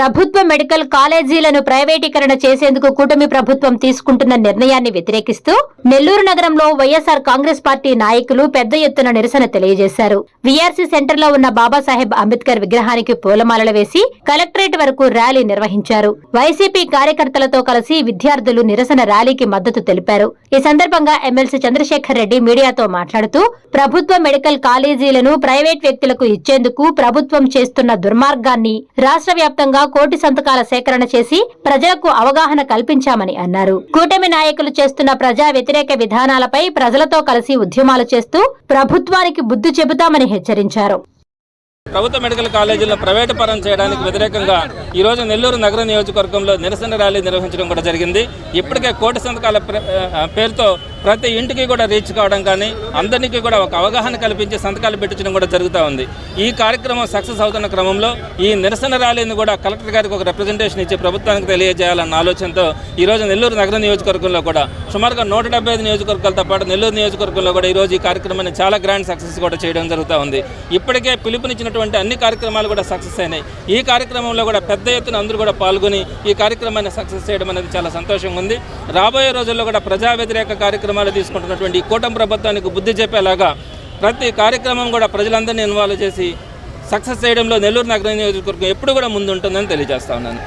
ప్రభుత్వ మెడికల్ కాలేజీలను ప్రైవేటీకరణ చేసేందుకు కూటమి ప్రభుత్వం తీసుకుంటున్న నిర్ణయాన్ని వ్యతిరేకిస్తూ నెల్లూరు నగరంలో వైఎస్ఆర్ కాంగ్రెస్ పార్టీ నాయకులు పెద్ద ఎత్తున నిరసన తెలియజేశారు. వీఆర్సీ సెంటర్లో ఉన్న బాబాసాహెబ్ అంబేద్కర్ విగ్రహానికి పూలమాలలు వేసి కలెక్టరేట్ వరకు ర్యాలీ నిర్వహించారు. వైసీపీ కార్యకర్తలతో కలిసి విద్యార్థులు నిరసన ర్యాలీకి మద్దతు తెలిపారు. ఈ సందర్భంగా ఎమ్మెల్సీ చంద్రశేఖర్ రెడ్డి మీడియాతో మాట్లాడుతూ ప్రభుత్వ మెడికల్ కాలేజీలను ప్రైవేట్ వ్యక్తులకు ఇచ్చేందుకు ప్రభుత్వం చేస్తున్న దుర్మార్గాన్ని రాష్ట్ర వ్యాప్తంగా కోటి సంతకాల సేకరణ చేసి ప్రజలకు అవగాహన కల్పించామని అన్నారు. కూటమి నాయకులు చేస్తున్న ప్రజా వ్యతిరేక విధానాలపై ప్రజలతో కలిసి ఉద్యమాలు చేస్తూ ప్రభుత్వానికి బుద్ధి చెబుతామని హెచ్చరించారు. ప్రభుత్వ మెడికల్ కాలేజీలను ప్రైవేటు పరం చేయడానికి వ్యతిరేకంగా ఈరోజు నెల్లూరు నగర నియోజకవర్గంలో నిరసన ర్యాలీ నిర్వహించడం కూడా జరిగింది. ఇప్పటికే కోటి సంతకాల పేరుతో ప్రతి ఇంటికి కూడా రీచ్ కావడం కానీ అందరికీ కూడా ఒక అవగాహన కల్పించి సంతకాలు పెట్టించడం కూడా జరుగుతూ ఉంది. ఈ కార్యక్రమం సక్సెస్ అవుతున్న క్రమంలో ఈ నిరసన ర్యాలీని కూడా కలెక్టర్ గారికి ఒక రిప్రజెంటేషన్ ఇచ్చి ప్రభుత్వానికి తెలియజేయాలన్న ఆలోచనతో ఈరోజు నెల్లూరు నగర నియోజకవర్గంలో కూడా సుమారుగా నూట డెబ్బై ఐదు నియోజకవర్గాలతో పాటు నెల్లూరు నియోజకవర్గంలో కూడా ఈరోజు ఈ కార్యక్రమాన్ని చాలా గ్రాండ్ సక్సెస్ కూడా చేయడం జరుగుతూ ఉంది. ఇప్పటికే పిలుపునిచ్చినటువంటి అన్ని కార్యక్రమాలు కూడా సక్సెస్ అయినాయి. ఈ కార్యక్రమంలో కూడా పెద్ద ఎత్తున అందరూ కూడా పాల్గొని ఈ కార్యక్రమాన్ని సక్సెస్ చేయడం అనేది చాలా సంతోషంగా ఉంది. రాబోయే రోజుల్లో కూడా ప్రజా వ్యతిరేక కార్యక్రమం కార్యక్రమాలు తీసుకుంటున్నటువంటి ఈ కూటమి ప్రభుత్వానికి బుద్ధి చెప్పేలాగా ప్రతి కార్యక్రమం కూడా ప్రజలందరినీ ఇన్వాల్వ్ చేసి సక్సెస్ చేయడంలో నెల్లూరు నగర నియోజకవర్గం ఎప్పుడు కూడా ముందుంటుందని తెలియజేస్తా ఉన్నాను.